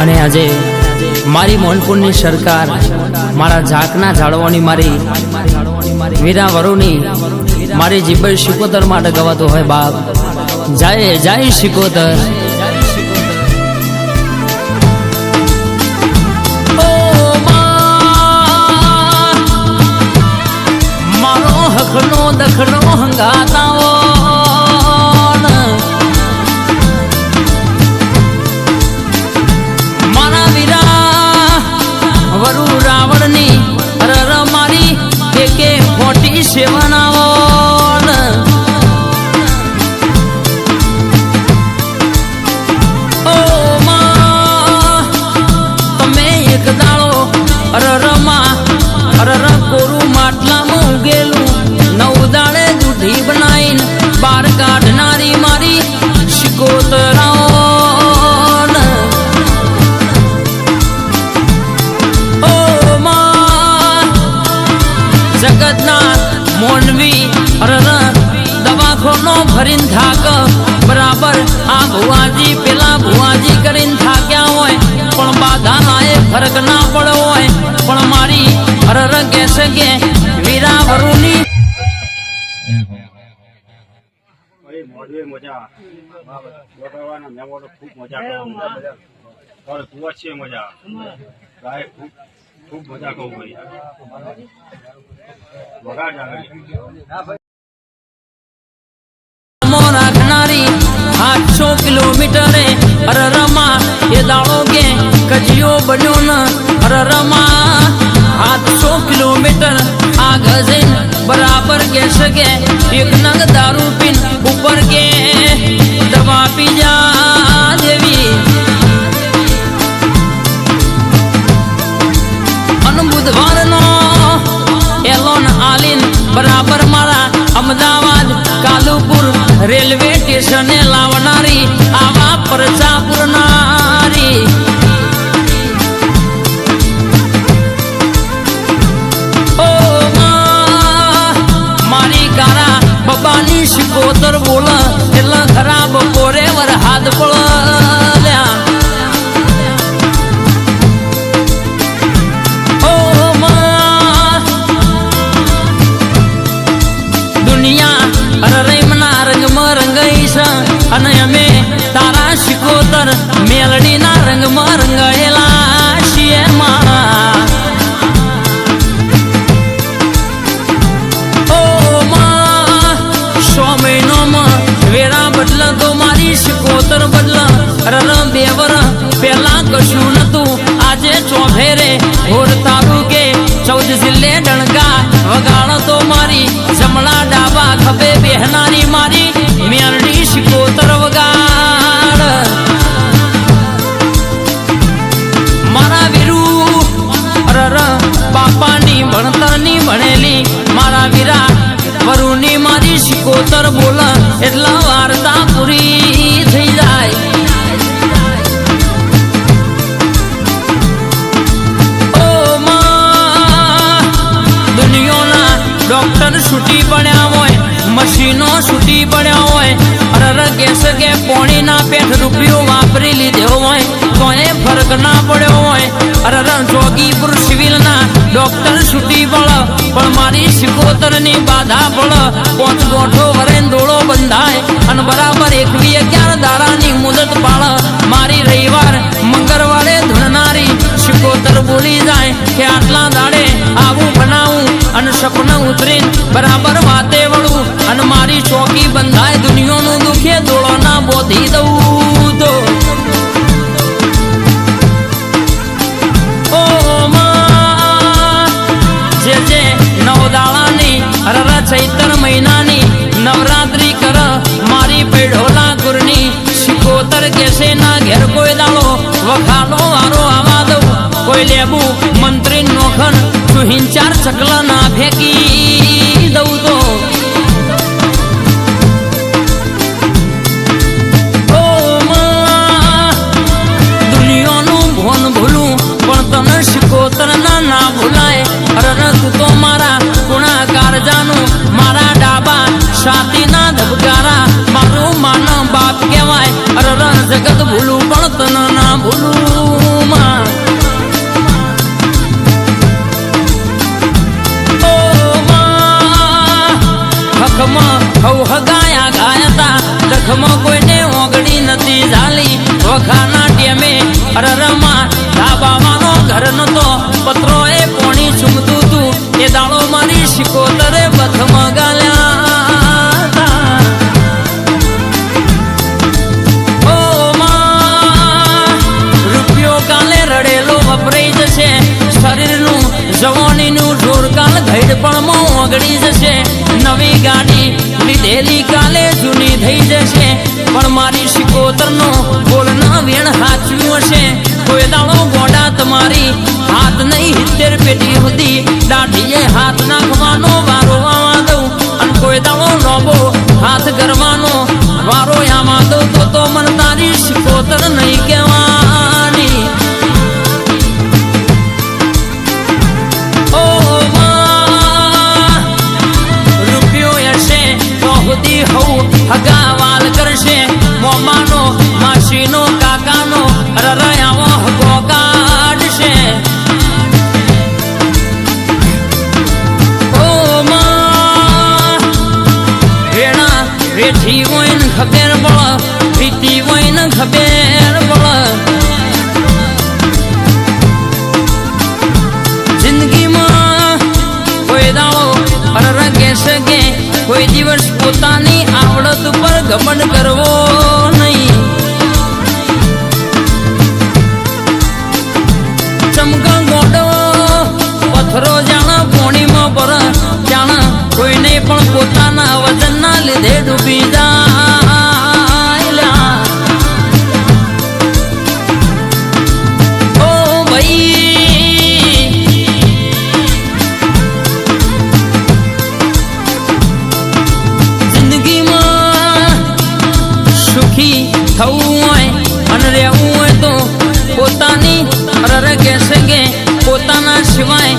અને આજે મારી મોનપુરની સરકાર, મારા ઝાકના ઝાડવાની મારી, વીરા વરુની, મારી જીબર શિકોતર માટે ગવાતો હોય બાપ. જય જય શિકોતર દખનો હંગાતાઓ બરાબર. આ ભુવાજી, પેલા ભુવાજી કરીને થાક્યા હોય. પણ બાધા ના એ ફરક ના પડ્યો હોય. પણ મારી અરર કહેશે કે વીરા વરુની મજા. આઠસો હર રમા એ દાડો કે કજિયો બન્યો ન અરરમાં આઠસો કિલોમીટર આ ગઝિન બરાબર કે શકે એક નગ દારૂ પીન ઉપર કે દવા પી જા દેવી. અન બુધવારનો એલોન આલીન બરાબર મારા અમદાવાદ કાલુપુર રેલવે સ્ટેશને શિકોતર બોલ એટલે ખરાબ પોરે વર હાથ પડ્યા દુનિયા રહીમના રંગમાં રંગાઈ છે અને અમે તારા શિકોતર મેલડીના રંગમાં રર બે વર પેલા કશું આજે ચોફેરે હોર તાલુકે ચૌદ જિલ્લે ડણકા વગાડ તો મારી, જમણા ડાબા ખભે બેહનારી મારી. છૂટી પડ્યા હોય, મશીનો છૂટી પડ્યા હોય, અરર ગેસ કે પોણીના પેઠ રૂપિયો વાપરી લીધો હોય તો એ ફરક ના પડ્યો હોય. અરર જોગીપુર સિવિલના ડોક્ટર છૂટી પડ, પણ મારી સિકોતરની બાધા પડ. પોચ ગોઠો વરે દોડો બંધાય, અને બરાબર એકવી અગિયાર દાડાની મુદત પાળ. મારી રવિવાર મંગળવારે ધણનારી શિકોતર બોલી જાય, કે આટલા દાડે આવું બનાવું અને સપન ઉતરીને, બરાબર વાતે વળું, અને મારી ચોકી બંધાય દુનિયાનું દુખે દોડો ના બોધી દઉં તો. જે જે નવ દાડાની અરર ચૈતર મહિનાની, નવરાત્રી કર, મારી પેઢોલા ગુરની શિકોતર કેસે ના ઘેર કોઈ દાળો વખાલો વારો આવા દઉં, કોઈ લેબુ ચાર ના ફેંકી અમે અરરમાં ધાબાવાનો ઘર નતો પત્રો એ પોણી ચૂમતું તું. એ દાળો મારી શિકોતરે બથમાં ગાલ્યા રૂપિયો કાલે રડેલો વપરાઈ જશે. શરીરનું જવાનીનું જોર કાલ ઘેડ ઓગળી જશે. નવી ગાડી લીધેલી કાલે જૂની થઈ જશે. પણ મારી શિકોતરનો બોલના વેણ હાચવ્યું હશે? કોઈ દાણો ગોડા તમારી હાથ નહીં હિત્તેર પેટી સુધી દાઢીએ હાથ નાખવાનો વારો આવા દઉં. અને કોઈ દાણો લોબો હાથ કરવાનો વારો આમાં દઉં. તો તો મન તારી શિકોતર નહીં કહેવાની. હવું હગાવાલ કરશે. મોમાનો માસીનો ખબર બળ પ્રીતિ હોય ને ખબર બળ. જિંદગીમાં કોઈ દાળો રંગે શકે કોઈ દિવસ પોતાની આવડત ઉપર ગમન કરવો નહીં. ચમકા ગોડો પથરો જાણા પોણીમાં પર જાણા કોઈને પણ પોતાના વજનના લીધે ડૂબી જાય you mind.